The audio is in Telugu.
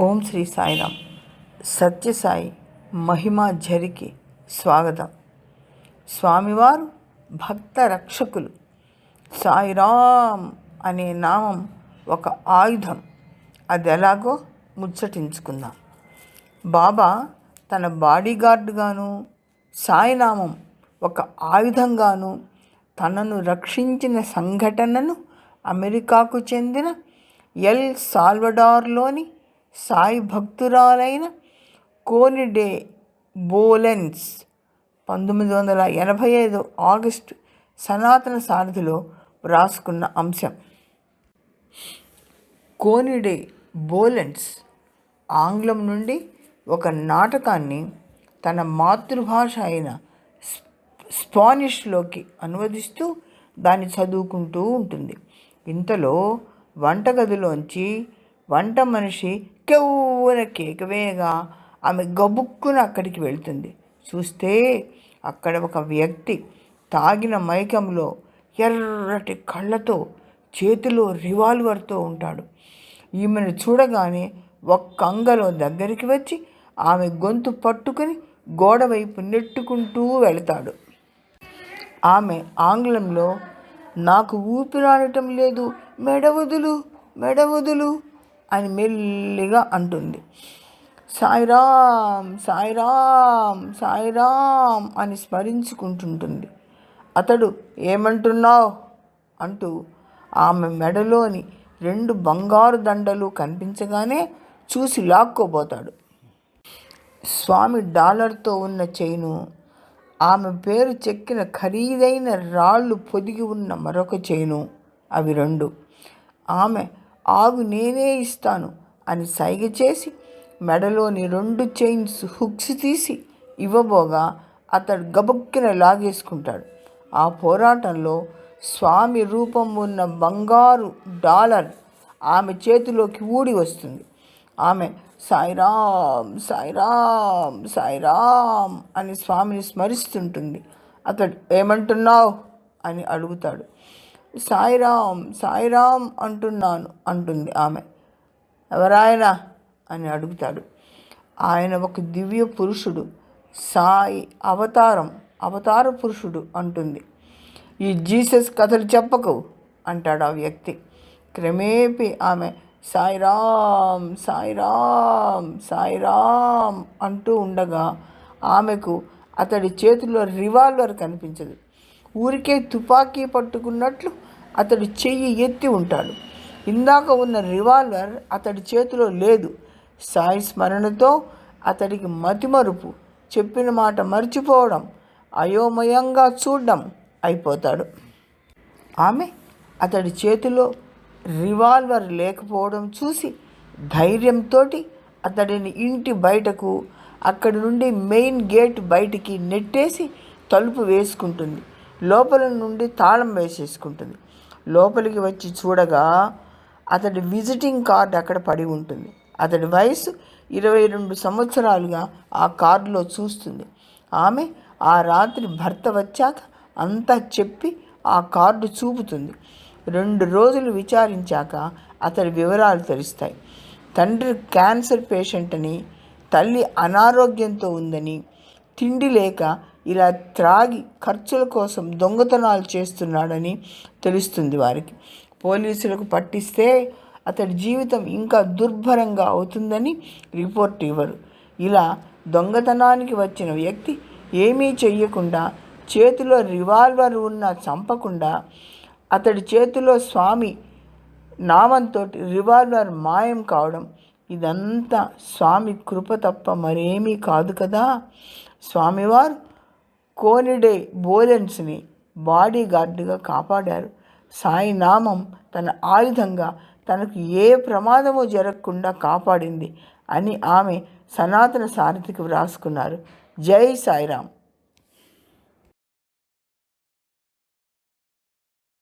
ఓం శ్రీ సాయిరామ్. సత్యసాయి మహిమా జరికి స్వాగతం. స్వామివారు భక్త రక్షకులు. సాయిరామ్ అనే నామం ఒక ఆయుధం. అది ఎలాగో ముచ్చటించుకుందాం. బాబా తన బాడీగార్డుగాను సాయినామం ఒక ఆయుధంగాను తనను రక్షించిన సంఘటనను అమెరికాకు చెందిన ఎల్ సాల్వడార్లోని సాయి భక్తురాలైన కోనిడే బోలెన్స్ పంతొమ్మిది వందల ఎనభై ఐదు ఆగస్టు సనాతన సారథిలో వ్రాసుకున్న అంశం. కోనిడే బోలెన్స్ ఆంగ్లం నుండి ఒక నాటకాన్ని తన మాతృభాష అయిన స్పానిష్లోకి అనువదిస్తూ దాన్ని చదువుకుంటూ ఉంటుంది. ఇంతలో వంటగదిలోంచి వంట మనిషి కెవ్వున కేకవేగా ఆమె గబుక్కున అక్కడికి వెళ్తుంది. చూస్తే అక్కడ ఒక వ్యక్తి తాగిన మైకంలో ఎర్రటి కళ్ళతో చేతిలో రివాల్వర్తో ఉంటాడు. ఈమెను చూడగానే ఒక్క అంగలో దగ్గరికి వచ్చి ఆమె గొంతు పట్టుకుని గోడ వైపు నెట్టుకుంటూ వెళతాడు. ఆమె ఆంగ్లంలో నాకు ఊపిరాడటం లేదు మెడవదులు మెడవదులు అని మెల్లిగా అంటుంది. సాయిరామ్ సాయిరామ్ సాయిరామ్ అని స్మరించుకుంటుంటుంది. అతడు ఏమంటున్నావు? అంటూ ఆమె మెడలోని రెండు బంగారు దండలు కనిపించగానే చూసి లాక్కోబోతాడు. స్వామి డాలర్తో ఉన్న చైను ఆమె పేరు చెక్కిన ఖరీదైన రాళ్ళు పొదిగి ఉన్న మరొక చైను అవి రెండు. ఆమె ఆగు నేనే ఇస్తాను అని సైగ చేసి మెడలోని రెండు చైన్స్ హుక్స్ తీసి ఇవ్వబోగా అతడు గబుక్కిన లాగేసుకుంటాడు. ఆ పోరాటంలో స్వామి రూపం ఉన్న బంగారు డాలర్ ఆమె చేతిలోకి ఊడి వస్తుంది. ఆమె సాయిరామ్ సాయిరామ్ సాయిరామ్ అని స్వామిని స్మరిస్తుంటుంది. అతడు ఏమంటున్నావు? అని అడుగుతాడు. సాయిరామ్ సాయిరామ్ అంటున్నాను అంటుంది ఆమె. ఎవరాయనా? అని అడుగుతాడు. ఆయన ఒక దివ్య పురుషుడు సాయి అవతారం అవతార పురుషుడు అంటుంది. ఈ జీసస్ కథలు చెప్పకు అంటాడు ఆ వ్యక్తి. క్రమేపీ ఆమె సాయిరామ్ సాయిరామ్ సాయిరామ్ అంటూ ఉండగా ఆమెకు అతడి చేతిలో రివాల్వర్ కనిపించదు. ఊరికే తుపాకీ పట్టుకున్నట్లు అతడు చెయ్యి ఎత్తి ఉంటాడు. ఇందాక ఉన్న రివాల్వర్ అతడి చేతిలో లేదు. సాయి స్మరణతో అతడికి మతిమరుపు. చెప్పిన మాట మర్చిపోవడం అయోమయంగా చూడడం అయిపోతాడు. ఆమె అతడి చేతిలో రివాల్వర్ లేకపోవడం చూసి ధైర్యంతో అతడిని ఇంటి బయటకు అక్కడి నుండి మెయిన్ గేట్ బయటికి నెట్టేసి తలుపు వేసుకుంటుంది. లోపల నుండి తాళం వేసేసుకుంటుంది. లోపలికి వచ్చి చూడగా అతడి విజిటింగ్ కార్డ్ అక్కడ పడి ఉంటుంది. అతడి వయసు ఇరవై రెండు సంవత్సరాలుగా ఆ కార్డులో చూస్తుంది. ఆమె ఆ రాత్రి భర్త వచ్చాక అంతా చెప్పి ఆ కార్డు చూపుతుంది. రెండు రోజులు విచారించాక అతడి వివరాలు తెలుస్తాయి. తండ్రి క్యాన్సర్ పేషెంట్ అని తల్లి అనారోగ్యంతో ఉందని తిండి లేక ఇలా త్రాగి ఖర్చుల కోసం దొంగతనాలు చేస్తున్నాడని తెలుస్తుంది వారికి. పోలీసులకు పట్టిస్తే అతడి జీవితం ఇంకా దుర్భరంగా అవుతుందని రిపోర్ట్ ఇవ్వరు. ఇలా దొంగతనానికి వచ్చిన వ్యక్తి ఏమీ చెయ్యకుండా చేతిలో రివాల్వర్ ఉన్న చంపకుండా అతడి చేతిలో స్వామి నామంతో రివాల్వర్ మాయం కావడం ఇదంతా స్వామి కృప తప్ప మరేమీ కాదు కదా? స్వామివారు కోనిడే బోలెన్స్ని బాడీగార్డుగా కాపాడారు. సాయినామం తన ఆయుధంగా తనకు ఏ ప్రమాదము జరగకుండా కాపాడింది అని ఆమె సనాతన సారథికి వ్రాసుకున్నారు. జై సాయిరామ్!